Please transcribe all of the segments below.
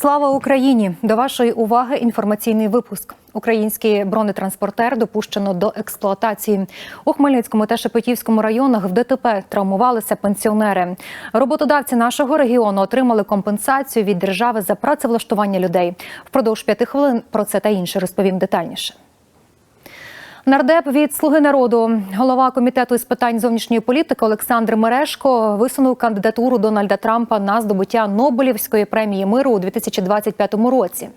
Слава Україні! До вашої уваги інформаційний випуск. Український бронетранспортер допущено до експлуатації. У Хмельницькому та Шепетівському районах в ДТП травмувалися пенсіонери. Роботодавці нашого регіону отримали компенсацію від держави за працевлаштування людей. Впродовж п'яти хвилин про це та інше розповім детальніше. Нардеп від Слуги народу, голова комітету із питань зовнішньої політики Олександр Мерешко висунув кандидатуру Дональда Трампа на здобуття Нобелівської премії миру у 2025 році.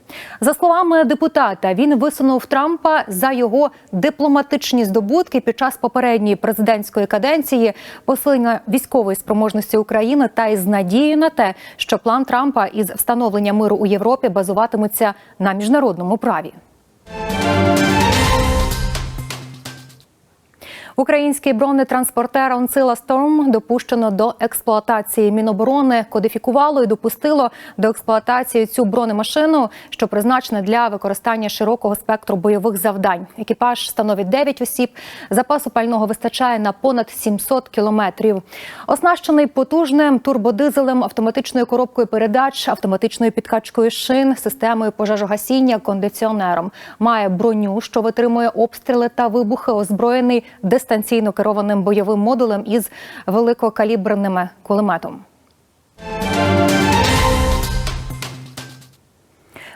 За словами депутата, він висунув Трампа за його дипломатичні здобутки під час попередньої президентської каденції, посилення військової спроможності України та із надією на те, що план Трампа із встановлення миру у Європі базуватиметься на міжнародному праві. Український бронетранспортер «Онсила Сторм» допущено до експлуатації. Міноборони кодифікувало і допустило до експлуатації цю бронемашину, що призначена для використання широкого спектру бойових завдань. Екіпаж становить 9 осіб. Запасу пального вистачає на понад 700 кілометрів. Оснащений потужним турбодизелем, автоматичною коробкою передач, автоматичною підкачкою шин, системою пожежогасіння, кондиціонером. Має броню, що витримує обстріли та вибухи, озброєний дистанційно керованим бойовим модулем із великокаліберним кулеметом.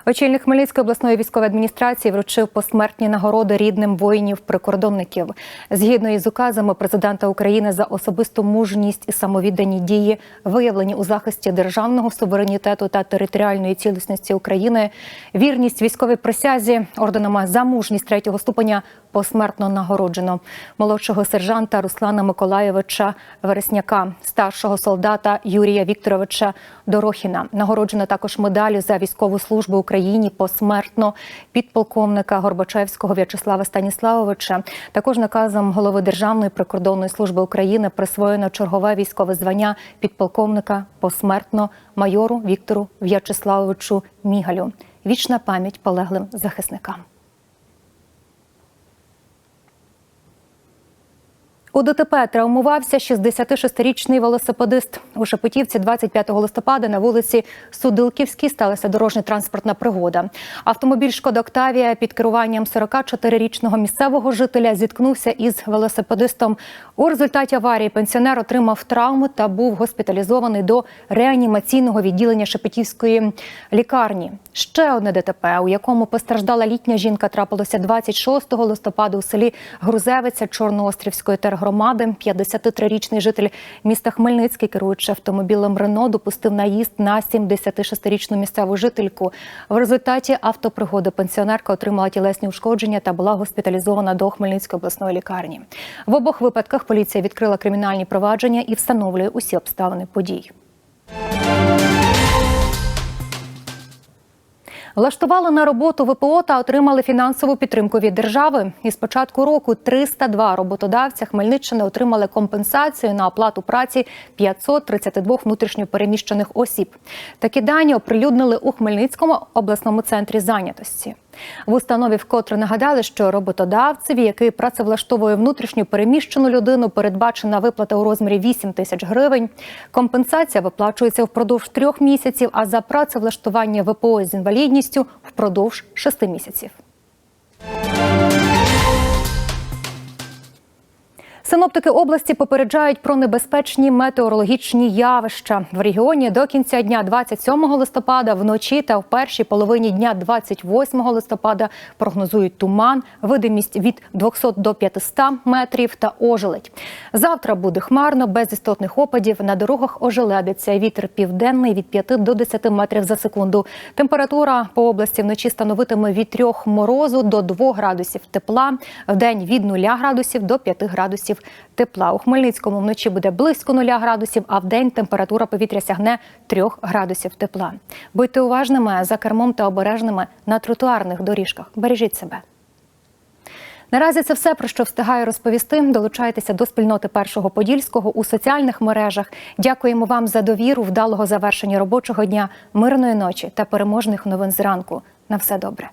Очільник Хмельницької обласної військової адміністрації вручив посмертні нагороди рідним воїнів-прикордонників. Згідно із указами президента України за особисту мужність і самовіддані дії, виявлені у захисті державного суверенітету та територіальної цілісності України, вірність військовій присязі орденами за мужність третього ступеня посмертно нагороджено молодшого сержанта Руслана Миколаєвича Вересняка, старшого солдата Юрія Вікторовича Дорохіна. Нагороджено також медалю за військову службу Україні посмертно підполковника Горбачевського В'ячеслава Станіславовича. Також наказом голови Державної прикордонної служби України присвоєно чергове військове звання підполковника посмертно майору Віктору В'ячеславовичу Мігалю. Вічна пам'ять полеглим захисникам. У ДТП травмувався 66-річний велосипедист. У Шепетівці 25 листопада на вулиці Судилківській сталася дорожньо-транспортна пригода. Автомобіль «Шкода Октавія» під керуванням 44-річного місцевого жителя зіткнувся із велосипедистом. У результаті аварії пенсіонер отримав травми та був госпіталізований до реанімаційного відділення Шепетівської лікарні. Ще одне ДТП, у якому постраждала літня жінка, трапилося 26 листопада у селі Грузевиця Чорноострівської тергромади. 53-річний житель міста Хмельницький, керуючи автомобілем Рено, допустив наїзд на 76-річну місцеву жительку. В результаті автопригоди пенсіонерка отримала тілесні ушкодження та була госпіталізована до Хмельницької обласної лікарні. В обох випадках поліція відкрила кримінальні провадження і встановлює усі обставини подій. Влаштували на роботу ВПО та отримали фінансову підтримку від держави. І з початку року 302 роботодавця Хмельниччини отримали компенсацію на оплату праці 532 внутрішньопереміщених осіб. Такі дані оприлюднили у Хмельницькому обласному центрі зайнятості. В установі вкотре нагадали, що роботодавцеві, який працевлаштовує внутрішню переміщену людину, передбачена виплата у розмірі 8 тисяч гривень. Компенсація виплачується впродовж трьох місяців, а за працевлаштування ВПО з інвалідністю впродовж шести місяців. Синоптики області попереджають про небезпечні метеорологічні явища в регіоні до кінця дня 27 листопада вночі та в першій половині дня 28 листопада прогнозують туман, видимість від 200 до 500 метрів та ожеледь. Завтра буде хмарно, без істотних опадів. На дорогах ожеледиться вітер південний від 5 до 10 метрів за секунду. Температура по області вночі становитиме від 3 морозу до 2 градусів тепла, в день від 0 градусів до 5 градусів тепла. У Хмельницькому вночі буде близько 0 градусів, а в день температура повітря сягне 3 градусів тепла. Будьте уважними за кермом та обережними на тротуарних доріжках. Бережіть себе. Наразі це все про що встигаю розповісти. Долучайтеся до спільноти першого подільського у соціальних мережах. Дякуємо вам за довіру, вдалого завершення робочого дня, мирної ночі та переможних новин зранку. На все добре.